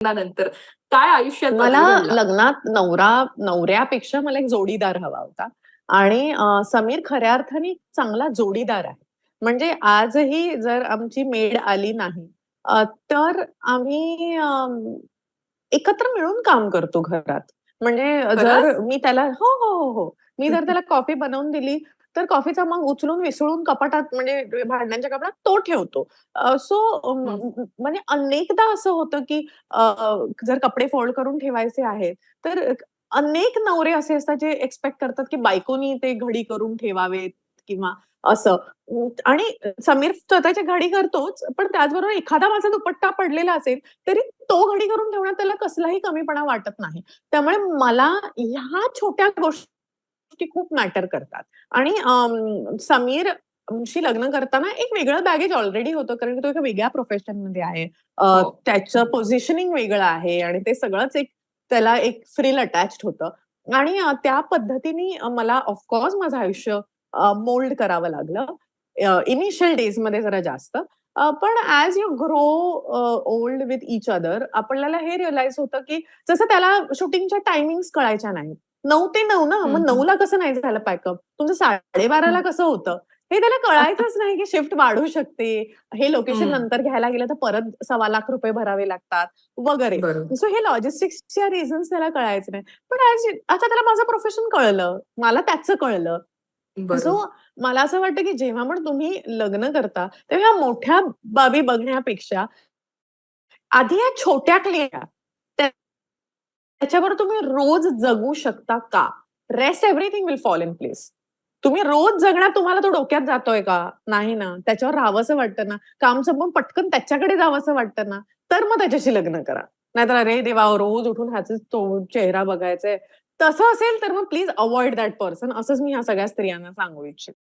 लग्नानंतर काय आयुष्यात मला? लग्नात नवरा नवऱ्यापेक्षा मला एक जोडीदार हवा होता आणि समीर खऱ्या अर्थाने चांगला जोडीदार आहे. म्हणजे आजही जर आमची मेड आली नाही तर आम्ही एकत्र मिळून काम करतो घरात. म्हणजे जर? मी त्याला हो, हो, हो, हो. मी जर त्याला कॉफी बनवून दिली, तर कॉफीचा मग उचलून विसळून कपाटात म्हणजे भांड्यांच्या कपाटात तो ठेवतो. सो. म्हणजे अनेकदा असं होतं, की जर कपडे फोल्ड करून ठेवायचे आहेत, तर अनेक नवरे असे असतात जे एक्स्पेक्ट करतात, की बायकोनी ते घडी करून ठेवावेत किंवा असं. आणि समीर स्वतःची घडी करतोच, पण त्याचबरोबर एखादा माझा दुपट्टा पडलेला असेल, तरी तो घडी करून ठेवण्यात त्याला कसलाही कमीपणा वाटत नाही. त्यामुळे मला ह्या छोट्या गोष्टी खूप मॅटर करतात. आणि अं, समीरशी लग्न करताना एक वेगळं बॅगेज ऑलरेडी होतं, कारण की तो एका वेगळ्या प्रोफेशनमध्ये आहे. अ, हो. त्याचं पोझिशनिंग वेगळं आहे आणि ते सगळंच एक त्याला एक फ्रिल अटॅच्ड होतं. आणि त्या पद्धतीने मला ऑफ कोर्स माझं आयुष्य मोल्ड करावं लागलं. इनिशियल डेजमध्ये जरा जास्त. पण as you grow old with each other आपल्याला हे रिअलाईज होतं, की जसं त्याला शूटिंगच्या टायमिंग्स कळायच्या नाहीत. 9 ते 9 ना, मग. 9ला कसं नाही झालं पॅकअप? तुमचं 12:30ला हं. कसं होतं? हे त्याला कळायचंच नाही, की शिफ्ट वाढू शकते. हे लोकेशन. नंतर घ्यायला गेलं तर परत ₹1,25,00,000 भरावे लागतात वगैरे. सो हे लॉजिस्टिक्सच्या रिझन्स त्याला कळायचे नाही. पण आता त्याला माझं प्रोफेशन कळलं. मला त्याचं कळलं. सो. मला असं वाटतं, की जेव्हा पण तुम्ही लग्न करता, तेव्हा मोठ्या बाबी बघण्यापेक्षा आधी या छोट्या क्लिअर. त्या त्याच्यावर तुम्ही रोज जगू शकता का? Rest everything will fall in place. तुम्ही रोज जगण्यात तुम्हाला तो डोक्यात जातोय का? नाही ना. त्याच्यावर राहावंसं वाटतं ना, काम संपून पटकन त्याच्याकडे जावंसं वाटतं ना, तर मग त्याच्याशी लग्न करा. नाहीतर अरे देवा! रोज उठून ह्याचाच तो चेहरा बघायचाय. तसं असेल तर मग प्लीज अवॉइड दॅट पर्सन असंच मी ह्या सगळ्या स्त्रियांना सांगू इच्छिते.